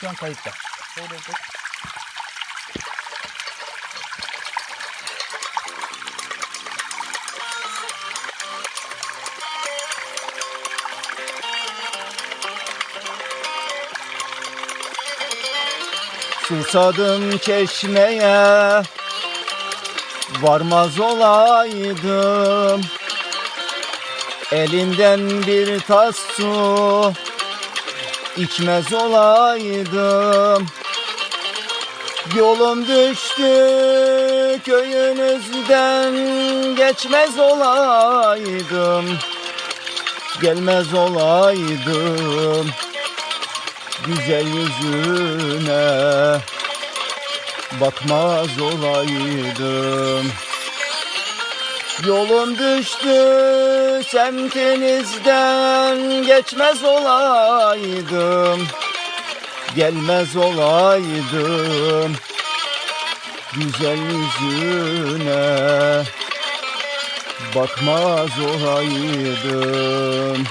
şu an kayıtta. Öyle yapalım. Susadım çeşmeye Varmaz olaydım Elinden bir tas su içmez olaydım. Yolum düştü köyünüzden geçmez olaydım. Gelmez olaydım. Güzel yüzüne Bakmaz olaydım Yolum düştü semtinizden geçmez olaydım. Gelmez olaydım. Güzel yüzüne Bakmaz olaydım